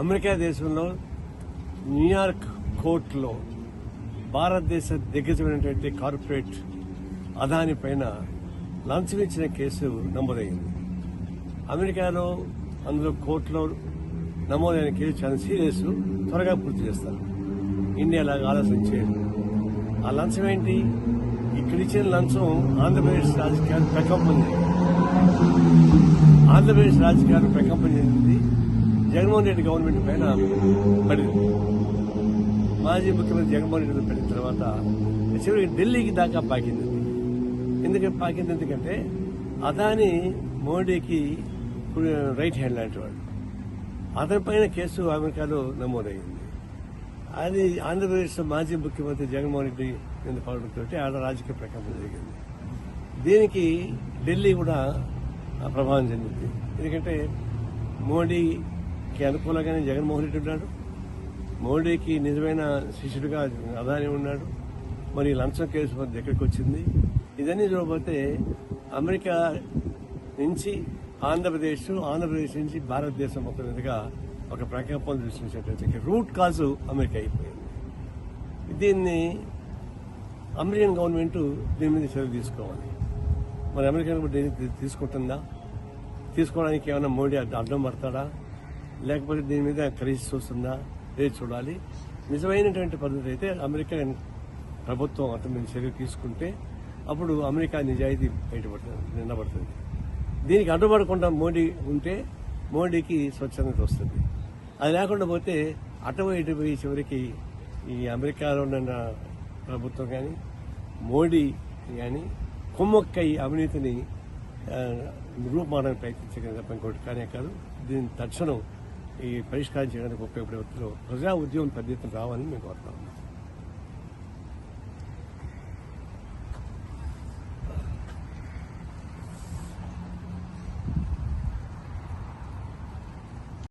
America దేశంలో New York కోర్టులో భారతదేశ దిగ్గజమైనటువంటి కార్పొరేట్ అదాని పైన లంచం ఇచ్చిన కేసు నమోదైంది. అమెరికాలో అందులో కోర్టులో నమోదైన కేసు చాలా సీరియస్ త్వరగా పూర్తి చేస్తారు. ఇండియా లాగా ఆలోచించేది ఆ లంచం ఏంటి? ఇక్కడ ఇచ్చిన లంచం ఆంధ్రప్రదేశ్ రాజకీయాలు ప్రకంపం ఆంధ్రప్రదేశ్ రాజకీయాలు ప్రకంపం చెందింది జగన్మోహన్ రెడ్డి గవర్నమెంట్ పైన పడింది. మాజీ ముఖ్యమంత్రి జగన్మోహన్ రెడ్డి పడిన తర్వాత చివరికి ఢిల్లీకి దాకా పాకింది. ఎందుకంటే పాకింది? ఎందుకంటే అదాని మోడీకి రైట్ హ్యాండ్ లాంటి వాడు. అతని పైన కేసు అమెరికాలో నమోదైంది. అది ఆంధ్రప్రదేశ్ మాజీ ముఖ్యమంత్రి జగన్మోహన్ రెడ్డి మీద పడడంతో ఆడ రాజకీయ ప్రకంపన జరిగింది. దీనికి ఢిల్లీ కూడా ప్రభావం చెందింది. ఎందుకంటే మోడీ మోడీకి అనుకూలంగానే జగన్మోహన్ రెడ్డి ఉన్నాడు. మోడీకి నిజమైన శిష్యుడిగా అదాని ఉన్నాడు. మరి లంచం కేసు మన దగ్గరికి వచ్చింది? ఇదన్నీ చూడబోతే అమెరికా నుంచి ఆంధ్రప్రదేశ్ ఆంధ్రప్రదేశ్ నుంచి భారతదేశం మొత్తం మీదుగా ఒక ప్రకంపం సృష్టించేటట్టు రూట్ కాజు అమెరికా అయిపోయింది. దీన్ని అమెరికన్ గవర్నమెంట్ దీని మీద చర్య తీసుకోవాలి. మరి అమెరికన్ గవర్నమెంట్ దీన్ని తీసుకుంటుందా? తీసుకోవడానికి ఏమైనా మోడీ అడ్డం పడతాడా? లేకపోతే దీని మీద కలిసి వస్తుందా? లేదు చూడాలి. నిజమైనటువంటి పద్ధతి అయితే అమెరికన్ ప్రభుత్వం అతని మీద చర్య తీసుకుంటే అప్పుడు అమెరికా నిజాయితీ బయటపడుతుంది నిండబడుతుంది దీనికి అడ్డుపడకుండా మోడీ ఉంటే మోడీకి స్వచ్ఛందత వస్తుంది. అది లేకుండా పోతే అటు ఇటుపోయి చివరికి ఈ అమెరికాలో ఉన్న ప్రభుత్వం కానీ మోడీ కానీ కుమ్మక్కై అవినీతిని ఆ, రూపుమాడడానికి ప్రయత్నించగలిగిన తప్ప ఇంకోటి కానీ కాదు దీని తక్షణం ఈ పరిష్కారం చేయడానికి ఉపయోగపడే ప్రజా ఉద్యమం పెద్ద ఎత్తున రావాలని మేము కోరుతాం.